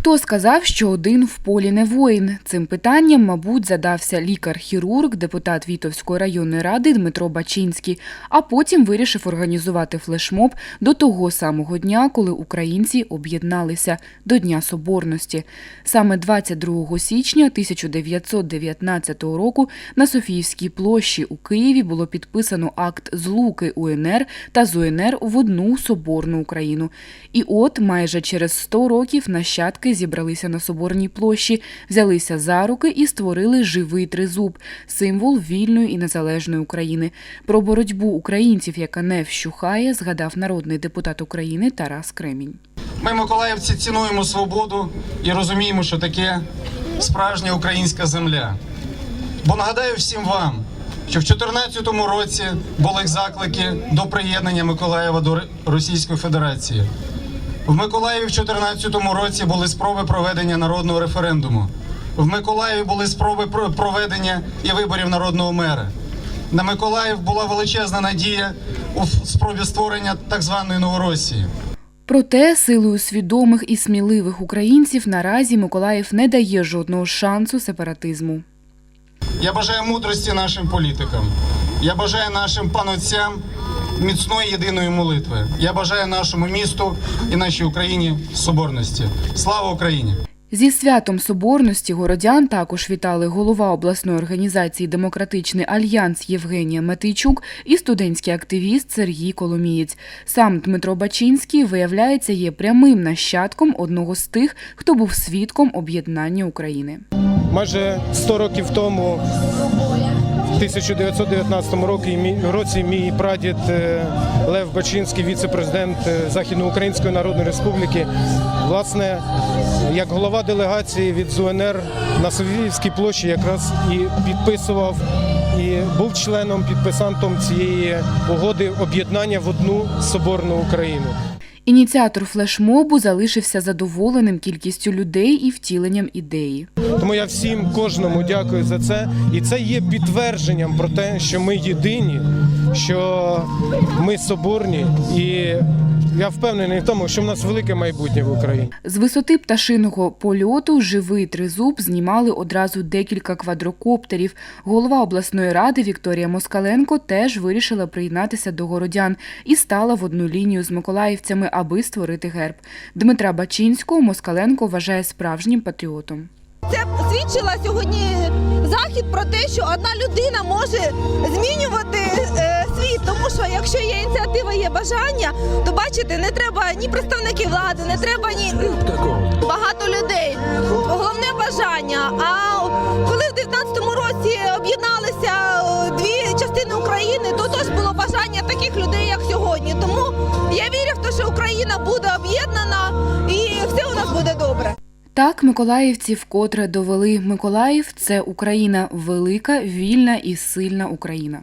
Хто сказав, що один в полі не воїн? Цим питанням, мабуть, задався лікар-хірург, депутат Вітовської районної ради Дмитро Бачинський, а потім вирішив організувати флешмоб до того самого дня, коли українці об'єдналися до Дня Соборності. Саме 22 січня 1919 року на Софіївській площі у Києві було підписано акт злуки УНР та ЗУНР в одну соборну Україну. І от майже через 100 років нащадки зібралися на соборній площі, взялися за руки і створили живий тризуб символ вільної і незалежної України. Про боротьбу українців, яка не вщухає, згадав народний депутат України Тарас Кремінь. Ми, миколаївці, цінуємо свободу і розуміємо, що таке справжня українська земля. Бо нагадаю всім вам, що в 2014 році були заклики до приєднання Миколаєва до Російської Федерації. В Миколаєві в 2014 році були спроби проведення народного референдуму. В Миколаєві були спроби про- проведення і виборів народного мера. На Миколаїв була величезна надія у спробі створення так званої Новоросії. Проте силою свідомих і сміливих українців наразі Миколаїв не дає жодного шансу сепаратизму. Я бажаю мудрості нашим політикам. Я бажаю нашим панотцям міцної єдиної молитви. Я бажаю нашому місту і нашій Україні соборності. Слава Україні! Зі святом Соборності городян також вітали голова обласної організації Демократичний альянс Євгенія Матийчук і студентський активіст Сергій Коломієць. Сам Дмитро Бачинський, виявляється, є прямим нащадком одного з тих, хто був свідком об'єднання України. Майже 100 років тому, в 1919 році, мій- прадід е, Лев Бачинський, віце-президент е, Західноукраїнської Народної Республіки, власне, як голова делегації від ЗУНР на Софіївській площі якраз і підписував і був членом підписантом цієї угоди об'єднання в одну соборну Україну. Ініціатор флешмобу залишився задоволеним кількістю людей і втіленням ідеї. Тому я всім кожному дякую за це. І це є підтвердженням про те, що ми єдині, що ми соборні, і я впевнений в тому, що в нас велике майбутнє в Україні. З висоти пташиного польоту живий тризуб знімали одразу декілька квадрокоптерів. Голова обласної ради Вікторія Москаленко теж вирішила приєднатися до городян і стала в одну лінію з миколаївцями, аби створити герб. Дмитра Бачинського Москаленко вважає справжнім патріотом. Це свідчила сьогодні захід про те, що одна людина може змінювати то бачите, не треба ні представників влади, не треба ні багато людей. Головне бажання. А коли в 19-му році об'єдналися е, дві частини України, то теж було бажання таких людей, як сьогодні. Тому я вірю в те, що Україна буде об'єднана і все у нас буде добре. Так, миколаївці вкотре довели Миколаїв це Україна велика, вільна і сильна Україна.